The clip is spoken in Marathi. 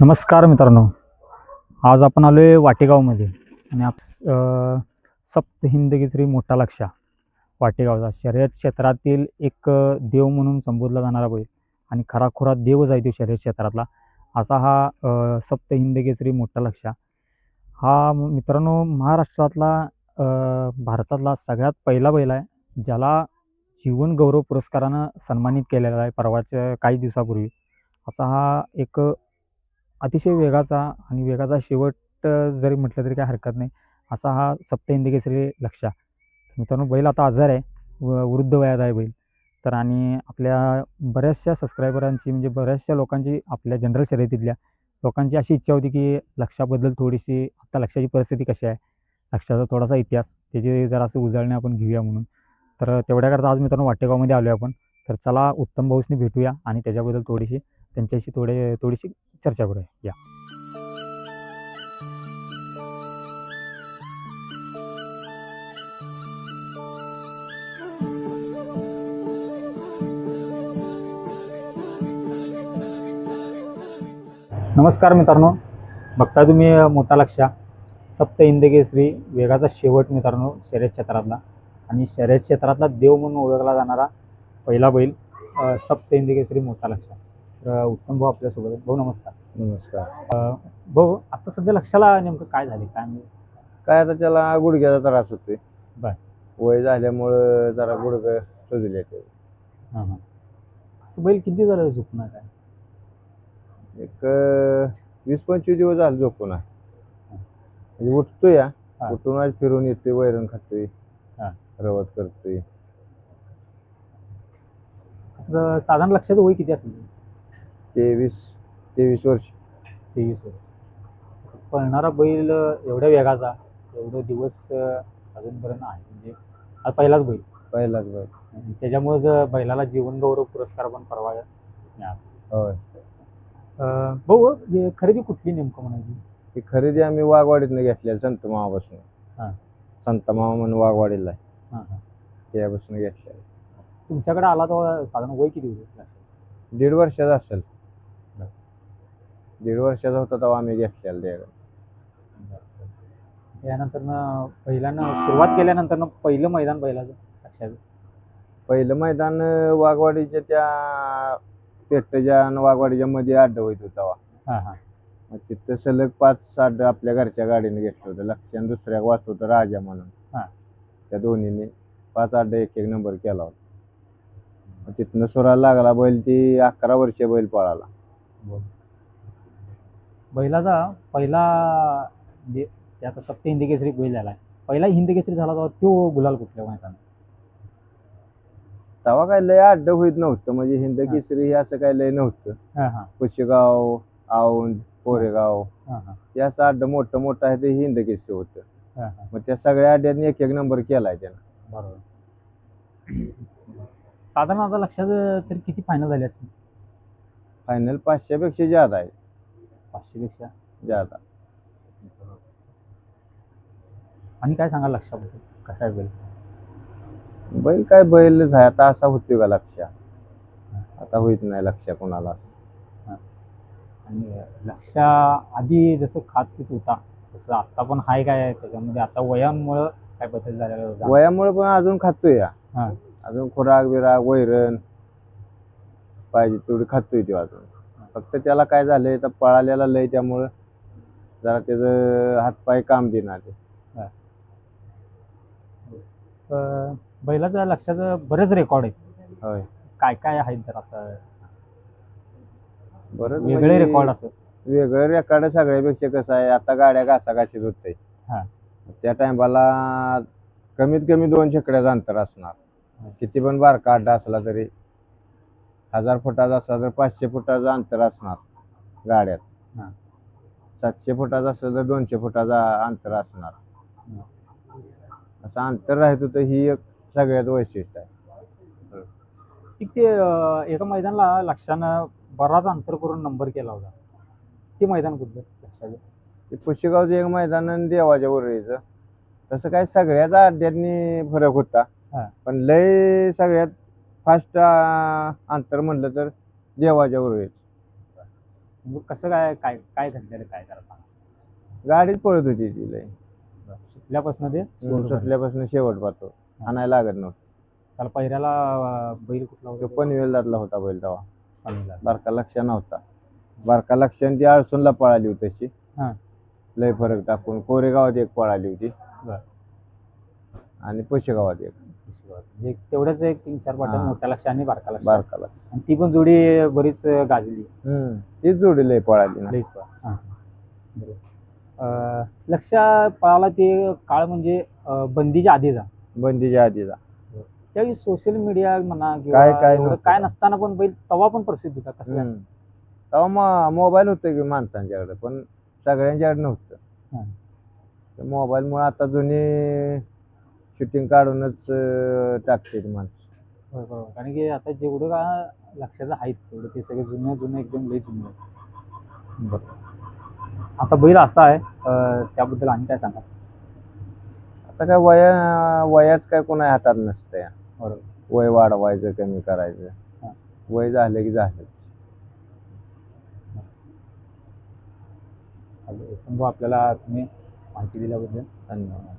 नमस्कार मित्रांनो. आज आपण आलो आहे वाटेगावमध्ये. आणि आप सप्त हिंद मोठा लक्षा वाटेगावचा शर्यत क्षेत्रातील एक देव म्हणून संबोधला जाणारा बैल आणि खराखुरा देवच आहे तो शर्यत क्षेत्रातला असा हा सप्त हिंद मोठा लक्षा हा मित्रांनो महाराष्ट्रातला भारतातला सगळ्यात पहिला बैल आहे ज्याला जीवन गौरव पुरस्कारानं सन्मानित केलेला आहे परवाच्या काही दिवसापूर्वी. असा हा एक अतिशय वेगाचा आणि वेगाचा शेवट जरी म्हटलं तरी काही हरकत नाही. असा हा सप्त हिंदी केसरी लक्षा मित्रांनो बैल आता आजार आहे. व वृद्ध वयात आहे बैल. तर आणि आपल्या बऱ्याचशा सबस्क्रायबरांची म्हणजे बऱ्याचशा लोकांची आपल्या जनरल शर्यतीतल्या लोकांची अशी इच्छा होती की लक्षाबद्दल थोडीशी आत्ता लक्षाची परिस्थिती कशी आहे? लक्षाचा थोडासा इतिहास त्याची जरासं उजळणे आपण घेऊया म्हणून. तर तेवढ्याकरता आज मित्रांनो वाटेगावमध्ये आलो आहे आपण. तर चला उत्तम भाऊसनी भेटूया आणि त्याच्याबद्दल थोडीशी त्यांच्याशी थोडे थोडीशी चर्चा करूया. या. नमस्कार मित्रांनो. बघता तुम्ही मोठा लक्षा सप्त हिंदकेसरी वेगाचा शेवट मित्रांनो शर्यत क्षेत्रातला. आणि शर्यत क्षेत्रातला देव म्हणून ओळखला जाणारा पहिला बैल सप्त सप्त श्री मोठा लक्षा तर उत्तम भाऊ आपल्यासोबत. भाऊ नमस्कार. नमस्कार. भाऊ आता सध्या लक्षाला नेमकं काय झाले काय म्हणजे काय आता त्याला गुडघ्याचा त्रास होतोय. बर. वय झाल्यामुळं जरा गुडघं सुजले ते. हां हां. असं बैल किती झालं झुकणार काय एक अं, वीस पंचवीस दिवस झाले झोपून आहे. म्हणजे उठतोय या हा. उठून आज फिरून येतोय वैरण खातोय हा. रवत करतोय. साधारण लक्षात वय किती असेल? तेवीस तेवीस वर्ष. तेवीस वर्ष. पळणारा बैल एवढ्या वेगाचा एवढे दिवस अजूनपर्यंत आहे. म्हणजे हा पहिलाच बैल. पहिलाच बैल. आणि त्याच्यामुळे जर बैलाला जीवनगौरव पुरस्कार पण परवा मिळाला. होय. भाऊ हे खरेदी कुठली नेमकं म्हणायची? ही खरेदी आम्ही वाघवाडीतनं घेतलेली संत मामापासून. हा. संत मामा म्हणून वाघवाडीला आहे. त्यापासून घेतलेलं तुमच्याकडे आला तर साधारण वय किती होतं? दीड वर्षाचा असेल. दीड वर्षाचा होता तेव्हा आम्ही घेतलेला त्याकडे त्यानंतर पहिल्यानं सुरुवात केल्यानंतर पहिलं मैदान बैलाचं लक्षात पहिलं मैदान अं, वाघवाडीच्या त्या पेट्टच्या आणि वाघवाडीच्या मध्ये अड्डा होत होता तेव्हा. हां हां. मग तिथं सलग पाच सात आपल्या घरच्या गाडीने घेतलं होतं. लक्षात दुसऱ्या वाच होतं राजा म्हणून. हा. त्या दोन्हीने पाच अड्डा एक एक नंबर केला होता. मग तिथनं सुराला लागला बैल ती अकरा वर्ष बैल पळाला. बैलाचा पहिला म्हणजे ते आता सप्त हिंदी केसरी बैल झाला. पहिला हिंदी केसरी झाला तेव्हा तो गुलाल कुठल्या मैदानात तेव्हा काय लय अड्डा होईत नव्हतं. म्हणजे हिंद केसरी हे असं काय लय नव्हतं. हां हां. कुशेगाव औंध कोरेगाव हां हां. हे असं अड्डा मोठं मोठं आहे ते हिंद केसरी होतं. हां हां. मग त्या सगळ्या अड्ड्यांनी एक एक नंबर केलाय त्यानं. बरोबर. साधारण आता लक्षात तरी किती फायनल झाले असतील? फायनल पाचशेपेक्षा जादा आहे. पाचशेपेक्षा जादा आणि काय सांगा लक्षाबद्दल? कसा आहे बैल? बैल काय बैलच आहे आता असा होतोय का लक्ष? आता होईत नाही लक्ष कोणाला. आणि लक्षा आधी जसं खात पीत होता तसं आता पण हाय काय त्याच्यामध्ये? आता वयामुळं काय बदल झालेला होता वयामुळे पण अजून खातोय या. हां. अजून खुराक बिराक वैरण पाहिजे तेवढी खातोय तो अजून. फक्त त्याला काय झालंय तर पळालेला लय त्यामुळं जरा त्याचं हातपाय काम देणार ते अं, बैलाचं लक्षाचं बरेच रेकॉर्ड आहेत होय. काय काय आहेत जर असं? बरं वेगळे रेकॉर्ड असं. वेगळं रेकॉर्ड सगळ्यापेक्षा कसं आहे आता गाड्या घासाघाशीत होते हा. त्या टायमाला कमीत कमी दोन शेकड्याचं अंतर असणार. किती पण बारका अड्डा असला तरी. हजार फुटाचा असला तर पाचशे फुटाचं अंतर असणार गाड्यात. हा. सातशे फुटाचं असलं तर दोनशे फुटाचा अंतर असणार. असं अंतर राहत होतं ही एक सगळ्यात वैशिष्ट्य आहे. एक ते अं, एका मैदानाला लक्षानं बराच अंतर करून नंबर केला होता. ते मैदान कुठलं? लक्षाचं ते पुशेगावचं एक मैदान आणि देवाच्या उरळीचं तसं काय सगळ्याच अड्ड्यांनी फरक होता. हा. पण लय सगळ्यात फास्ट अंतर म्हणलं तर देवाच्या उरळीच मग कसं काय काय काय घडलेलं काय सांगा. गाडीच पळत होती ती लय सुटल्यापासून ते? सुटल्यापासून शेवट पाहतो. आणायला लागत नव्हतं. त्याला पहिल्याला अं, बैल कुठला तो होता होता बैल तेव्हा. बारका लक्ष नव्हता. बारका लक्ष ती अडसूनला पळाली होती तशी. हा. लय फरक टाकून कोरेगावात एक पळाली होती. बर. आणि पुशेगावात एक. म्हणजे तेवढंच एक तीन चार पाट्या हा. मोठ्या लक्ष आणि बारका लक्ष आणि ती पण जोडी बरीच गाजली हम्म तीच जोडी लय पळाली ना लईच पळ. हा. बरोबर. अं, लक्ष पळाला ते काळ म्हणजे अं, बंदीच्या आधीचा बंदीच्या आधीचा त्यावेळी सोशल मीडिया म्हणा किंवा काय- काय एवढं नव्हतं. काय नसताना पण बैल तवा पण प्रसिद्ध होता कसं? हम्म. तेव्हा मग मोबाईल होते की माणसांच्याकडे पण सगळ्यांच्याकडे हा. नव्हतं मोबाईलमुळे आता जुनी शूटिंग काढूनच अं, टाकते माणसं. होय, बरोबर. कारण की आता जेवढं का लक्षाचं आहेत तेवढं ते सगळे जुनं जुनं एकदम लई जुनं आहे. बरोबर आता बैल असा आहे अं, त्याबद्दल आणि काय सांगा आता काय वया वयाच काय कोणा हातात नसतं बरोबर. वय वाढवायचं कमी करायचं. हा. वय झालं की झालंच. चालेल. पण बुवा आपल्याला तुम्ही माहिती दिल्याबद्दल धन्यवाद.